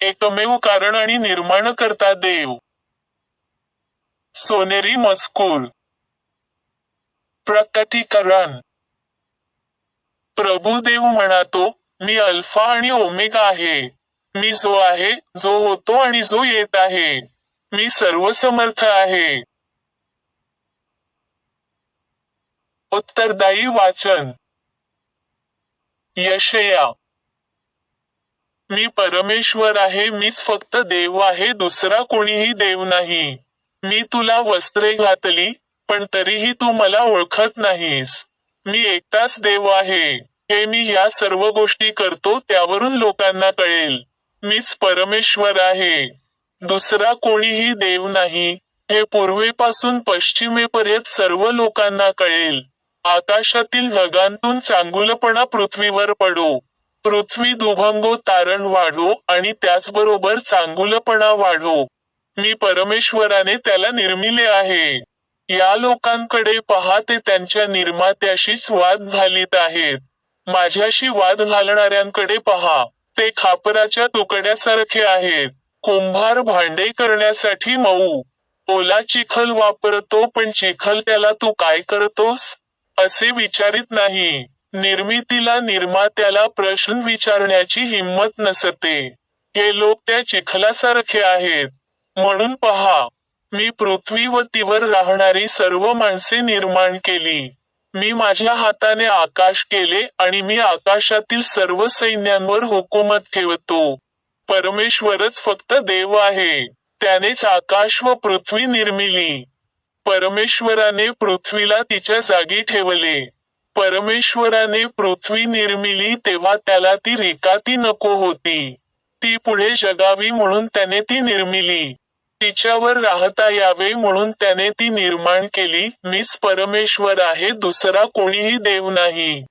एकमेव कारण आणि निर्माण करता देव. सोनेरी मजकूर. प्रकटीकरण. प्रभू देव म्हणातो मी अल्फा आणि ओमेगा आहे. मी जो आहे जो होतो आणि जो येत आहे. मी सर्वसमर्थ आहे. उत्तरदायी वाचन. यशया. मी परमेश्वर आहे मीच फक्त देव आहे दुसरा कोणीही देव नाही. मी तुला वस्त्रे घातली पण तरीही तू मला ओळखत नाहीस. मी एकटाच देव आहे. हे मी या सर्व गोष्टी करतो त्यावरून लोकांना कळेल. मीच परमेश्वर आहे. दुसरा कोणीही देव नाही. हे पूर्वेपासून पश्चिमेपर्यंत सर्व लोकांना कळेल. आकाशातील ढगांतून चांगुलपणा पृथ्वीवर पडो. पृथ्वी दुभंगो तारण वाढो आणि त्याचबरोबर चांगुलपणा वाढो. मी परमेश्वराने त्याला निर्मिले आहे. या लोकांकडे पहा ते त्यांच्या निर्मात्याशीच वाद घालीत आहेत. माझ्याशी वाद घालणाऱ्यांकडे पहा ते खापराच्या तुकड्यासारखे आहेत. कुंभार भांडे करण्यासाठी मऊ. ओला चिखल वापरतो पण चिखल त्याला तू काय करतोस? असे विचारित नाही. निर्मितीला निर्मात्याला प्रश्न विचारण्याची हिंमत नसते. हे लोक त्या चिखलासारखे आहेत. म्हणून पहा मी पृथ्वीवतीवर राहणारी सर्व माणसे निर्माण केली. मी माझ्या हाताने आकाश केले आणि मी आकाशातील सर्व सैन्यांवर हुकूमत ठेवतो. परमेश्वरच फक्त देव आहे. त्यानेच आकाश व पृथ्वी निर्मिली. परमेश्वराने पृथ्वीला तिच्या जागी ठेवले. परमेश्वराने पृथ्वी निर्मिली तेव्हा त्याला ती रिकाती नको होती. ती पुढे जगावी म्हणून त्याने ती निर्मिली. तिच्यावर राहता यावे म्हणून त्याने ती निर्माण केली. मीच परमेश्वर आहे दुसरा कोणीही देव नाही.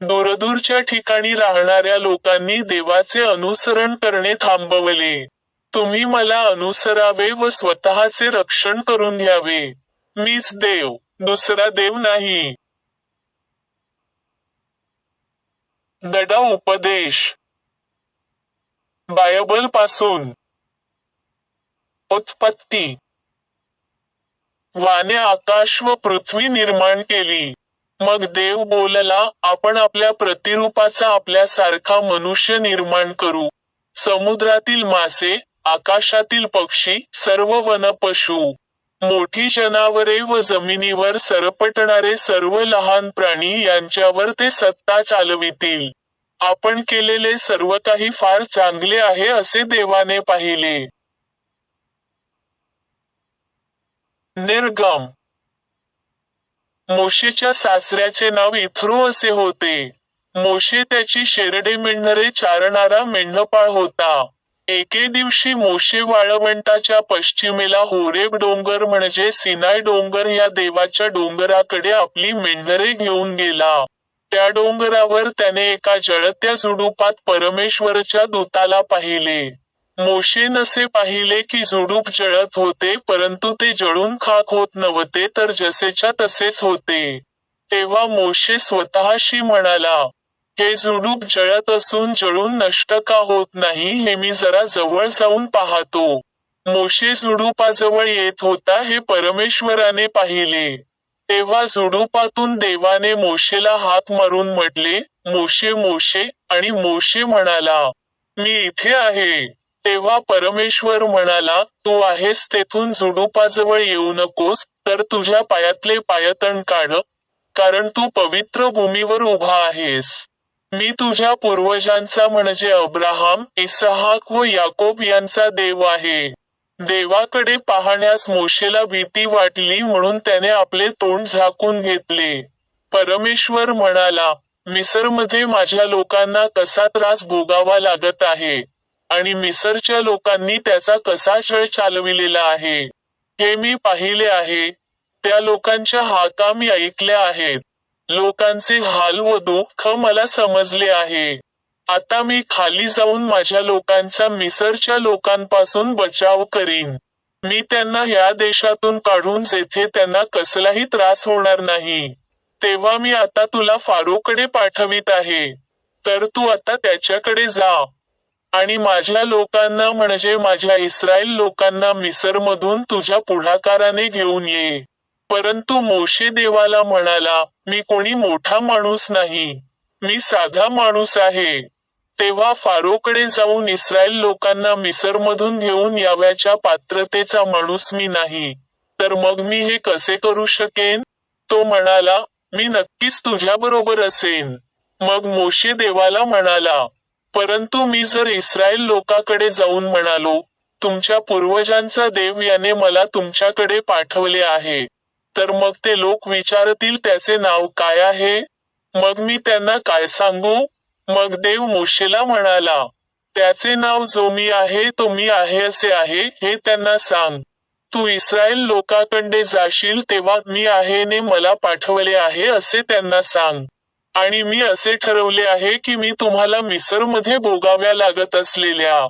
दूरदूरच्या ठिकाणी राहणाऱ्या लोकांनी देवाचे अनुसरण करणे थांबवले. तुम्ही मला अनुसरावे व स्वतःचे रक्षण करून घ्यावे. मीच देव दुसरा देव नाही. दडा उपदेश. बायबलपासून. उत्पत्ती. वाने आकाश व पृथ्वी निर्माण केली. मग देव बोलला आपण आपल्या प्रतिरूपाचा आपल्यासारखा मनुष्य निर्माण करू. समुद्रातील मासे आकाशातील पक्षी सर्व वनपशु. मोठी जनावरे व जमिनीवर सरपटणारे सर्व लहान प्राणी यांच्यावर ते सत्ता चालवितील. आपण केलेले सर्व काही फार चांगले आहे असे देवाने पाहिले. निर्गम. मोशेच्या सासऱ्याचे नाव इथ्रो असे होते. मोशे त्याची शेरडे मेंढरे चारणारा मेंढपाळ होता. एके दिवशी मोशे वाळवंटाच्या पश्चिमेला होरेब डोंगर म्हणजे सिनाय डोंगर या देवाच्या डोंगराकडे आपली मेंढरे घेऊन गेला. त्या डोंगरावर त्याने एका जळत्या झुडुपात परमेश्वरच्या दूताला पाहिले. मोशे नसे पाहिले की झुडूप जळत होते परंतु ते जळून खाक होत नव्हते तर जसेच्या तसेच होते. तेव्हा मोशे स्वतःशी म्हणाला हे झुडूप जळत असून जळून नष्ट का होत नाही हे मी जरा जवळ जाऊन पाहतो. मोशे झुडूपाजवळ येत होता हे परमेश्वराने पाहिले. तेव्हा झुडूपातून देवाने मोशेला हात मारून म्हटले मोशे मोशे आणि मोशे म्हणाला मी इथे आहे. तेव्हा परमेश्वर म्हणाला तू आहेस तेथून झुडूपाजवळ येऊ नकोस तर तुझ्या पायातले पायतण काढ कारण तू पवित्र भूमीवर उभा आहेस. मी तुझ्या पूर्वजांचा म्हणजे अब्राहम इसहाक व याकोब यांचा देव आहे. देवाकडे पाहण्यास मोशेला भीती वाटली म्हणून त्याने आपले तोंड झाकून घेतले. परमेश्वर म्हणाला मिसरमध्ये माझ्या लोकांना कसा त्रास भोगावा लागत आहे? आणि मिसरच्या लोकांनी त्याचा कसा छळ चालविलेला आहे? हे मी पाहिले आहे. त्या लोकांच्या हाका मी ऐकल्या आहेत. लोकांचे हाल व दुःख मला समजले आहे. आता मी खाली जाऊन माझ्या लोकांचा मिसरच्या लोकांपासून बचाव करीन. मी त्यांना या देशातून काढून जेथे त्यांना कसलाही त्रास होणार नाही. तेव्हा मी आता तुला फारोकडे पाठवित आहे. तर तू आता त्याच्याकडे जा. आणि माझ्या लोकांना म्हणजे माझ्या इस्रायल लोकांना मिसरमधून तुझ्या पुढाकाराने घेऊन ये. परंतु मोशे देवाला म्हणाला मी कोणी मोठा माणूस नाही. मी साधा माणूस आहे. तेव्हा फारोकडे जाऊन इस्रायल लोकांना मिसरमधून घेऊन याव्याच्या पात्रतेचा माणूस मी नाही. तर मग मी हे कसे करू शकेन? तो म्हणाला मी नक्कीच तुझ्या बरोबर असेन. मग मोशे देवाला म्हणाला परंतु मी जर इस्रायल लोकाकडे जाऊन म्हणालो तुमच्या पूर्वजांचा देव याने मला तुमच्याकडे पाठवले आहे. तर मग ते लोक विचारतील त्याचे नाव काय आहे? मग मी त्यांना काय सांगू? मग देव मोशेला म्हणाला त्याचे नाव जो मी आहे तो मी आहे असे आहे हे त्यांना सांग. तू इस्रायल लोकांकडे जाशील तेव्हा मी आहे ने मला पाठवले आहे असे त्यांना सांग. आणि मी असे ठरवले आहे की मी तुम्हाला मिसरमध्ये भोगाव्या लागत असलेल्या.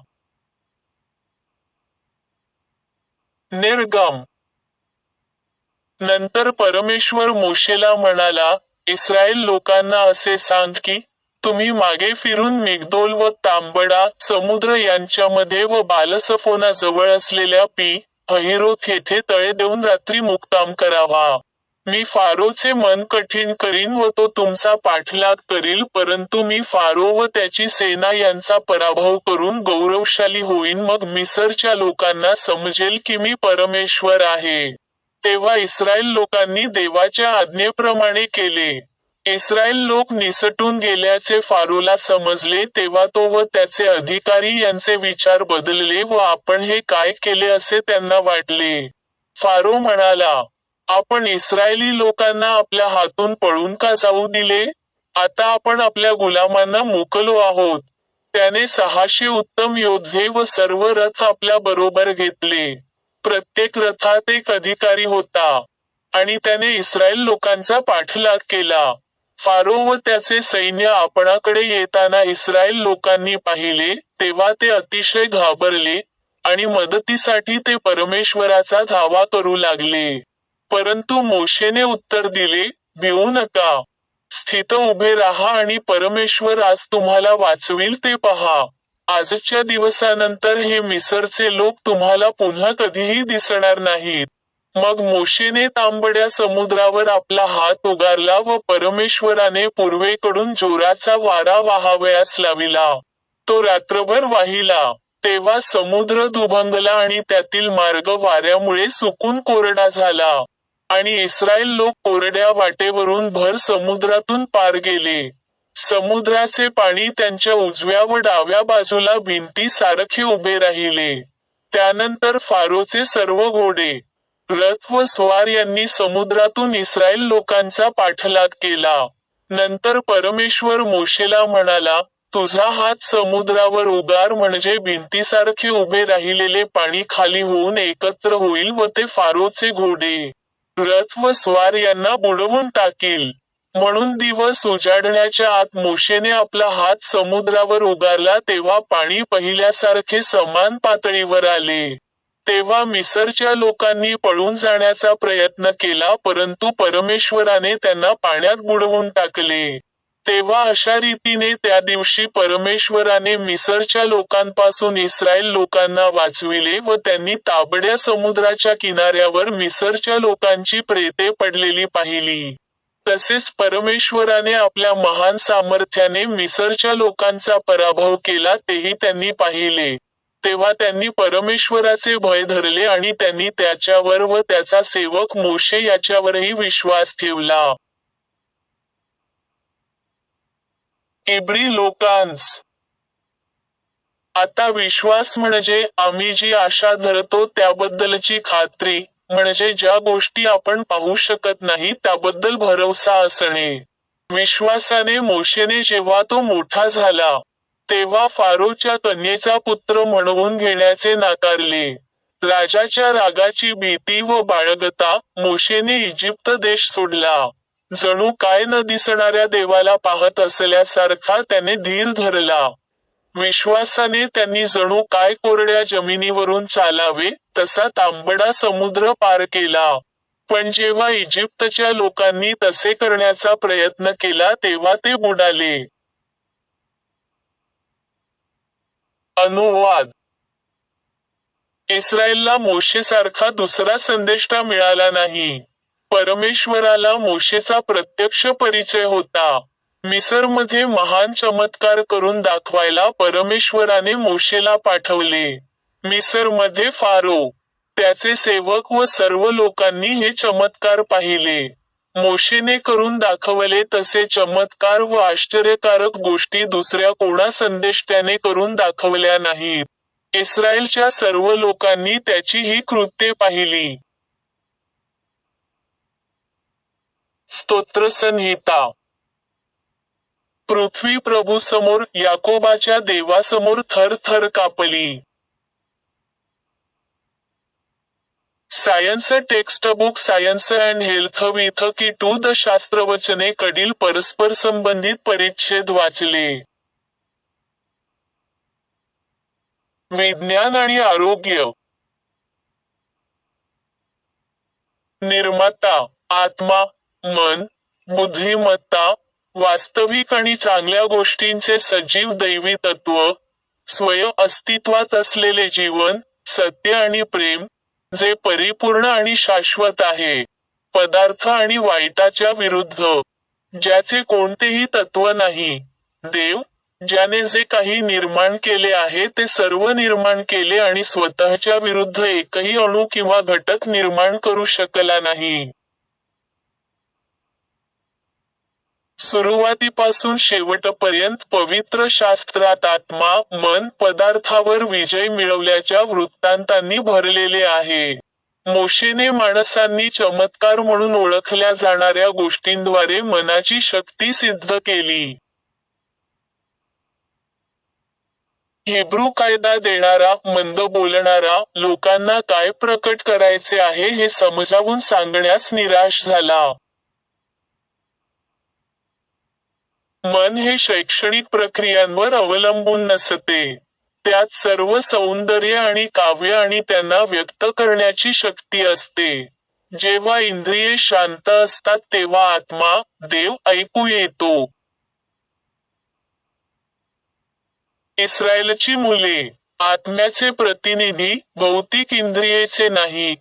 निर्गम नंतर परमेश्वर मोशेला म्हणाला इस्रायल लोकांना असे सांग की तुम्ही मागे फिरून मेघदोल व तांबडा समुद्र यांच्यामध्ये व बालसफोना जवळ असलेल्या पी हहिरोथ येथे तळे देऊन रात्री मुक्काम करावा. मी फारोचे मन कठीण करीन व तो तुमचा पाठलाग करील परंतु मी फारो व त्याची सेना यांचा पराभव करून गौरवशाली होईन मग मिसरच्या लोकांना समजेल की मी परमेश्वर आहे. तेव्हा इस्रायल लोकांनी देवाच्या आज्ञेप्रमाणे केले. इस्रायल लोक निसटून गेल्याचे फारूला समजले तेव्हा तो व त्याचे अधिकारी यांचे विचार बदलले व आपण हे काय केले असे त्यांना वाटले. फारो म्हणाला आपण इस्रायली लोकांना आपल्या हातून पळून का जाऊ दिले? आता आपण आपल्या गुलामांना मोकलो आहोत. त्याने सहाशे उत्तम योद्धे व सर्व रथ आपल्या बरोबर घेतले. प्रत्येक रथात एक अधिकारी होता आणि त्याने इस्रायल लोकांचा पाठलाग केला. फारो व त्याचे सैन्य आपणाकडे येताना इस्रायल लोकांनी पाहिले तेव्हा ते अतिशय घाबरले आणि मदतीसाठी ते परमेश्वराचा धावा करू लागले. परंतु मोशेने उत्तर दिले भिवू नका. स्थित उभे राहा आणि परमेश्वर आज तुम्हाला वाचविल ते पहा. आजच्या दिवसानंतर हे मिसरचे लोक तुम्हाला पुन्हा कधीही दिसणार नाहीत. मग मोशेने तांबड्या समुद्रावर आपला हात उगारला व परमेश्वराने पूर्वेकडून जोराचा वारा वाहावयास लाविला. तो रात्रभर वाहिला. तेव्हा समुद्र दुभंगला आणि त्यातील मार्ग वाऱ्यामुळे सुकून कोरडा झाला. आणि इस्रायल लोक कोरड्या वाटेवरून भर समुद्रातून पार गेले. समुद्राचे पाणी त्यांच्या उजव्या व डाव्या बाजूला भिंती सारखे उभे राहिले. त्यानंतर फारोचे सर्व घोडे रथ व स्वार यांनी समुद्रातून इस्रायल लोकांचा पाठलाग केला. नंतर परमेश्वर मोशेला म्हणाला तुझा हात समुद्रावर उगार म्हणजे भिंतीसारखे उभे राहिलेले पाणी खाली होऊन एकत्र होईल व ते फारोचे घोडे रथ व स्वार यांना बुडवून टाकील. म्हणून दिवस उजाडण्याच्या आत मोशेने आपला हात समुद्रावर उगारला तेव्हा पाणी पहिल्यासारखे समान पातळीवर आले. तेव्हा मिसरच्या लोकांनी पळून जाण्याचा प्रयत्न केला परंतु परमेश्वराने त्यांना पाण्यात बुडवून टाकले. तेव्हा अशा रीतीने त्या दिवशी परमेश्वराने मिसरच्या लोकांपासून इस्रायल लोकांना वाचविले व त्यांनी ताबड्या समुद्राच्या किनाऱ्यावर मिसरच्या लोकांची प्रेते पडलेली पाहिली. तसेच परमेश्वराने आपल्या महान सामर्थ्याने मिसरच्या लोकांचा पराभव केला तेही त्यांनी पाहिले. तेव्हा त्यांनी परमेश्वराचे भय धरले आणि त्यांनी त्याच्यावर व त्याचा सेवक मोशे याच्यावरही विश्वास ठेवला. इब्री लोकांस. आता विश्वास म्हणजे आम्ही जी आशा धरतो त्याबद्दलची खात्री. म्हणजे ज्या गोष्टी आपण पाहू शकत नाही त्याबद्दल भरवसा असणे. विश्वासाने मोशेने जेव्हा तो मोठा झाला तेव्हा फारोच्या कन्येचा पुत्र म्हणवून घेण्याचे नाकारले. राजाच्या रागाची भीती व बाळगता मोशेने इजिप्त देश सोडला. जणू काय न दिसणाऱ्या देवाला पाहत असल्यासारखा त्याने धीर धरला. विश्वासाने त्यांनी जणू काय कोरड्या जमिनीवरून चालावे तसा तांबडा समुद्र पार केला. पण जेव्हा इजिप्तच्या लोकांनी तसे करण्याचा प्रयत्न केला तेव्हा ते बुडाले. अनुवाद. इस्रायलला मोशेसारखा दुसरा संदेष्टा मिळाला नाही. परमेश्वराला मोशेचा प्रत्यक्ष परिचय होता. मिसरमध्ये महान चमत्कार करून दाखवायला परमेश्वराने मोशेला पाठवले. मिसरमध्ये फारो त्याचे सेवक व सर्व लोकांनी हे चमत्कार पाहिले. मोशेने करून दाखवले तसे चमत्कार व आश्चर्यकारक गोष्टी दुसऱ्या कोणा संदेष्ट्याने करून दाखवल्या नाहीत. इस्रायलच्या सर्व लोकांनी त्याची ही कृत्ये पाहिली. स्तोत्रसंहिता पृथ्वी प्रभू समोर याकोबाच्या देवासमोर थर थर कापली. Science textbook science and health with key to the शास्त्रवचने कडील परस्पर संबंधित परिच्छेद वाचले. विज्ञान आणि आरोग्य. निर्माता आत्मा मन बुद्धिमत्ता वास्तविक आणि चांगल्या गोष्टींचे सजीव दैवी तत्व स्वयं अस्तित्वात असलेले जीवन सत्य आणि प्रेम जे परिपूर्ण आणि शाश्वत आहे. पदार्थ आणि वाईटाच्या विरुद्ध ज्याचे कोणतेही तत्व नाही. देव ज्याने जे काही निर्माण केले आहे ते सर्व निर्माण केले आणि स्वतःच्या विरुद्ध एकही अणू किंवा घटक निर्माण करू शकला नाही. सुरुवातीपासून शेवटपर्यंत पवित्र शास्त्रात आत्मा मन पदार्थावर विजय मिळवल्याच्या वृत्तांतांनी भरलेले आहे. मोशेने माणसांनी चमत्कार म्हणून ओळखल्या जाणाऱ्या गोष्टींद्वारे मनाची शक्ती सिद्ध केली. हिब्रू कायदा देणारा मंद बोलणारा लोकांना काय प्रकट करायचे आहे हे समजावून सांगण्यास निराश झाला. मन हे शैक्षणिक प्रक्रियांवर अवलंबून नसते. त्यात सर्व सौंदर्य आणि काव्य आणि त्यांना व्यक्त करण्याची शक्ती असते. जेव्हा इंद्रिये शांत असतात तेव्हा आत्मा देव ऐकू येतो. इस्रायलची मुले आत्म्याचे प्रतिनिधी भौतिक इंद्रियेचे नाही.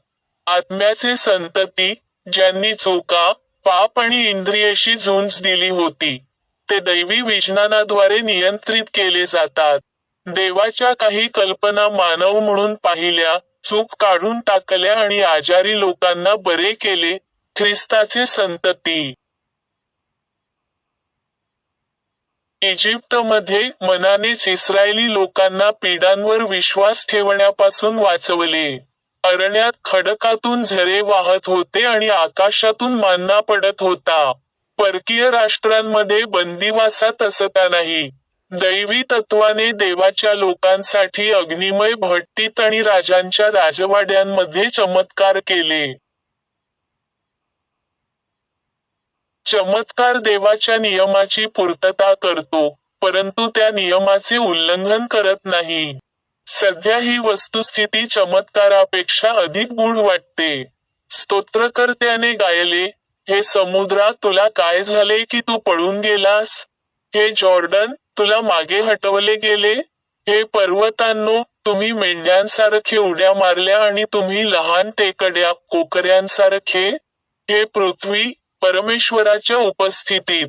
आत्म्याचे संतती ज्यांनी चोका पाप आणि इंद्रियेशी झुंज दिली होती. ते दैवी विज्ञानाद्वारे नियंत्रित केले जातात. देवाच्या काही कल्पना मानव म्हणून पाहिल्या चूक काढून टाकल्या आणि आजारी लोकांना बरे केले ख्रिस्ताचे संतती. इजिप्तमध्ये मनानेच इस्रायली लोकांना पीडांवर विश्वास ठेवण्यापासून वाचवले. अरण्यात खडकातून झरे वाहत होते आणि आकाशातून मान्ना पडत होता. परकीय राष्ट्रांमध्ये बंदिवासात असता नाही. दैवी तत्वाने देवाच्या लोकांसाठी अग्निमय भट्टीत आणि राजांच्या राजवाड्यांमध्ये चमत्कार केले. चमत्कार देवाच्या नियमाची पूर्तता करतो परंतु त्या नियमाचे उल्लंघन करत नाही. सध्या ही वस्तुस्थिती चमत्कारापेक्षा अधिक गूढ वाटते. स्तोत्रकर्त्याने गायले हे समुद्रा तुला काय झाले की तू पळून गेलास? हे जॉर्डन तुला मागे हटवले गेले? हे पर्वतांनो तुम्ही मेंढ्यांसारखे उड्या मारल्या आणि तुम्ही लहान टेकड्या कोकऱ्यांसारखे? हे पृथ्वी परमेश्वराच्या उपस्थितीत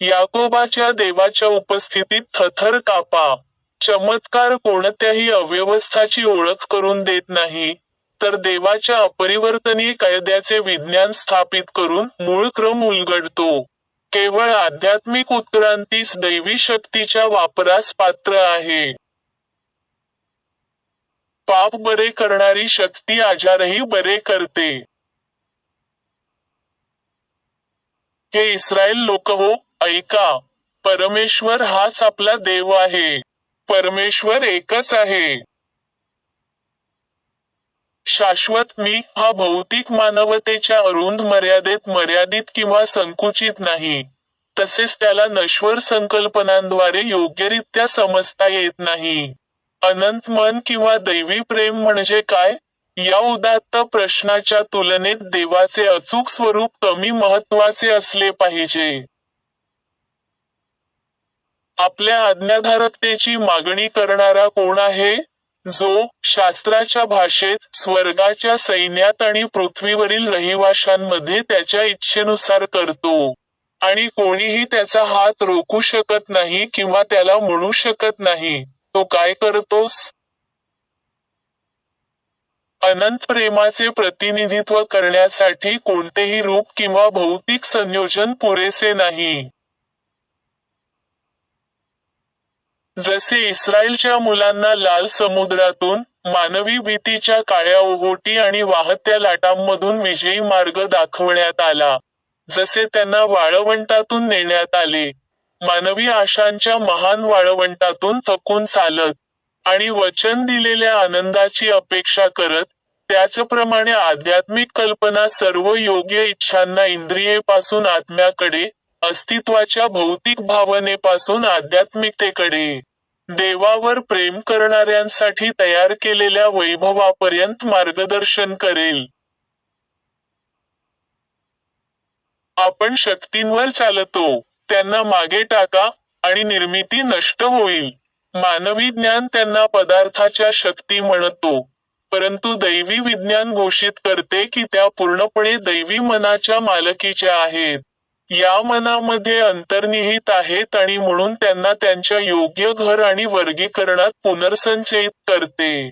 याकोबाच्या देवाच्या उपस्थितीत थथर कापा. चमत्कार कोणत्याही अव्यवस्थाची ओळख करून देत नाही. तर देवाच्या अपरिवर्तनीय कायद्याचे विज्ञान स्थापित करून मूळ क्रम उलगडतो. केवळ आध्यात्मिक उत्क्रांतीच दैवी शक्तीच्या वापरास पात्र आहे. पाप बरे करणारी शक्ती आजारही बरे करते. हे इस्रायल लोक हो ऐका परमेश्वर हाच आपला देव आहे. परमेश्वर एकच आहे. शाश्वत मी हा भौतिक मानवतेच्या अरुंद मर्यादेत मर्यादित किंवा संकुचित नाही. तसेच त्याला नश्वर संकल्पनांद्वारे योग्यरित्या समजता येत नाही. अनंत मन किंवा दैवी प्रेम म्हणजे काय? या उदात्त प्रश्नाच्या तुलनेत देवाचे अचूक स्वरूप कमी महत्त्वाचे असले पाहिजे. आपल्या आज्ञाधारकतेची मागणी करणारा कोण आहे? जो शास्त्राच्या भाषेत स्वर्गाच्या सैन्यात आणि पृथ्वीवरील रहिवाशांमध्ये त्याच्या इच्छेनुसार करतो. आणि कोणीही त्याचा हात रोखू शकत नाही किंवा त्याला म्हणू शकत नाही तो काय करतोस? अनंत प्रेमाचे प्रतिनिधित्व करण्यासाठी कोणतेही रूप किंवा भौतिक संयोजन पुरेसे नाही. जसे इस्रायलच्या मुलांना लाल समुद्रातून मानवी भीतीच्या काळ्या ओहोटी आणि वाहत्या लाटांमधून विजयी मार्ग दाखवण्यात आला जसे त्यांना वाळवंटातून नेण्यात आले. मानवी आशांच्या महान वाळवंटातून थकून चालत आणि वचन दिलेल्या आनंदाची अपेक्षा करत त्याचप्रमाणे आध्यात्मिक कल्पना सर्व योग्य इच्छांना इंद्रियेपासून आत्म्याकडे अस्तित्वाच्या भौतिक भावनेपासून आध्यात्मिकतेकडे देवावर प्रेम करणाऱ्यांसाठी तयार केलेल्या वैभवापर्यंत मार्गदर्शन करेल. आपण शक्तींवर चालतो त्यांना मागे टाका आणि निर्मिती नष्ट होईल. मानवी ज्ञान त्यांना पदार्थाच्या शक्ती म्हणतो परंतु दैवी विज्ञान घोषित करते की त्या पूर्णपणे दैवी मनाच्या मालकीच्या आहेत. या मनामध्ये अंतर्निहित आहेत आणि म्हणून त्यांना त्यांच्या योग्य घर आणि वर्गीकरणात पुनर्संचयित करते.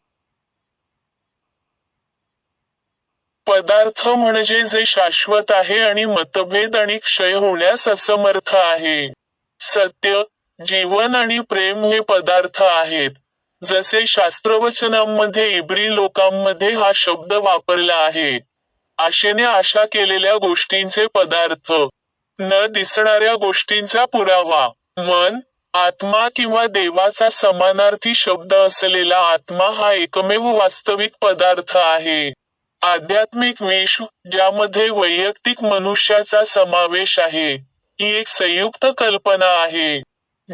पदार्थ म्हणजे जे शाश्वत आहे आणि मतभेद आणि क्षय होण्यास असमर्थ आहे. सत्य जीवन आणि प्रेम हे पदार्थ आहेत. जसे शास्त्रवचनांमध्ये इब्री लोकांमध्ये हा शब्द वापरला आहे. आशेने आशा केलेल्या गोष्टींचे पदार्थ. न दिसणाऱ्या गोष्टींचा पुरावा. मन आत्मा किंवा देवाचा समानार्थी शब्द असलेला आत्मा हा एकमेव वास्तविक पदार्थ आहे. आध्यात्मिक विश्व ज्यामध्ये वैयक्तिक मनुष्याचा समावेश आहे ही एक संयुक्त कल्पना आहे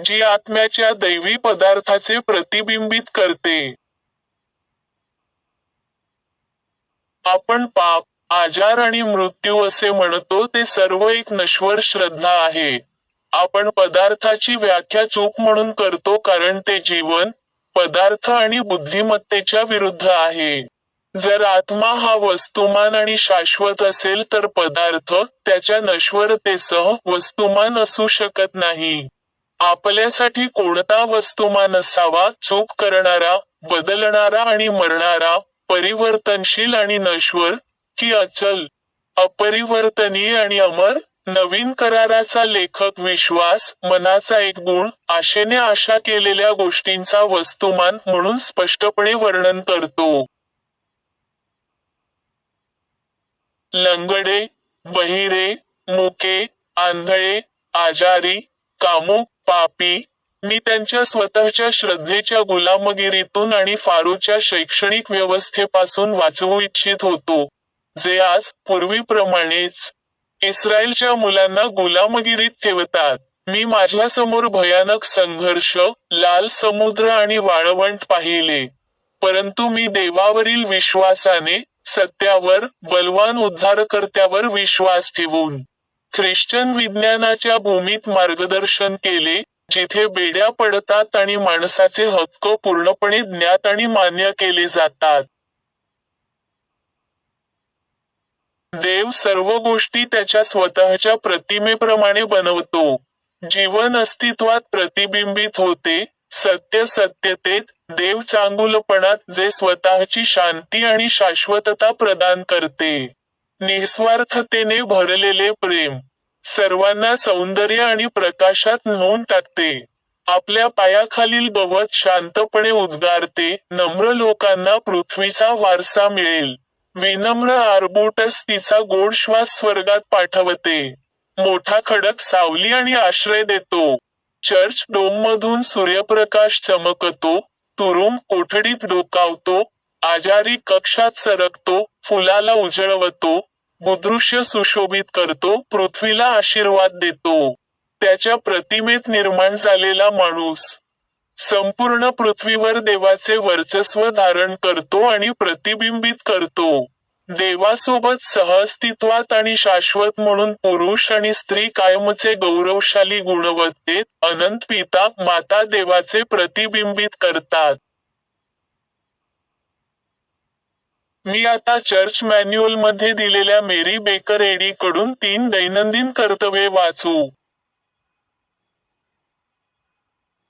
जी आत्म्याच्या दैवी पदार्थाचे प्रतिबिंबित करते. आपण पाप आजार आणि मृत्यू असे म्हणतो ते सर्व एक नश्वर श्रद्धा आहे. आपण पदार्थाची व्याख्या चूक म्हणून करतो कारण ते जीवन पदार्थ आणि बुद्धिमत्तेच्या विरुद्ध आहे. जर आत्मा हा वस्तुमान आणि शाश्वत असेल तर पदार्थ त्याच्या नश्वरतेसह वस्तुमान असू शकत नाही. आपल्यासाठी कोणता वस्तुमान असावा चूक करणारा बदलणारा आणि मरणारा परिवर्तनशील आणि नश्वर की अचल अपरिवर्तनीय आणि अमर नवीन कराराचा लेखक विश्वास मनाचा एक गुण आशेने आशा केलेल्या गोष्टींचा वस्तुमान म्हणून स्पष्टपणे वर्णन करतो. लंगडे बहिरे मुके आंधळे आजारी कामुक पापी मी त्यांच्या स्वतःच्या श्रद्धेच्या गुलामगिरीतून आणि फारूच्या शैक्षणिक व्यवस्थेपासून वाचवू इच्छित होतो. जे आज पूर्वीप्रमाणेच इस्रायलच्या मुलांना गुलामगिरीत ठेवतात. मी माझ्यासमोर भयानक संघर्ष लाल समुद्र आणि वाळवंट पाहिले. परंतु मी देवावरील विश्वासाने सत्यावर बलवान उद्धारकर्त्यावर विश्वास ठेवून ख्रिश्चन विज्ञानाच्या भूमीत मार्गदर्शन केले जिथे बेड्या पडतात आणि माणसाचे हक्क पूर्णपणे ज्ञात आणि मान्य केले जातात. देव सर्व गोष्टी त्याच्या स्वतःच्या प्रतिमेप्रमाणे बनवतो. जीवन अस्तित्वात प्रतिबिंबित होते. सत्य सत्यतेत देव चांगुलपणात जे स्वतःची शांती आणि शाश्वतता प्रदान करते. निस्वार्थतेने भरलेले प्रेम सर्वांना सौंदर्य आणि प्रकाशात नोंद टाकते. आपल्या पायाखालील गवत शांतपणे उद्गारते. नम्र लोकांना पृथ्वीचा वारसा मिळेल. विनम्र आर्बोटस तिचा गोड श्वास स्वर्गात पाठवते. मोठा खडक सावली आणि आश्रय देतो. चर्च डोममधून सूर्यप्रकाश चमकतो तुरुम कोठडीत डोकावतो आजारी कक्षात सरकतो फुलाला उजळवतो बुदृश्य सुशोभित करतो पृथ्वीला आशीर्वाद देतो. त्याच्या प्रतिमेत निर्माण झालेला माणूस संपूर्ण पृथ्वीवर देवाचे वर्चस्व धारण करतो आणि प्रतिबिंबित करतो. देवासोबत सहअस्तित्वात आणि शाश्वत म्हणून पुरुष आणि स्त्री कायमचे गौरवशाली गुणवत्तेत अनंत पिता माता देवाचे प्रतिबिंबित करतात. मी आता चर्च मॅन्युअलमध्ये दिलेल्या मेरी बेकर एडी कडून तीन दैनंदिन कर्तव्ये वाचू.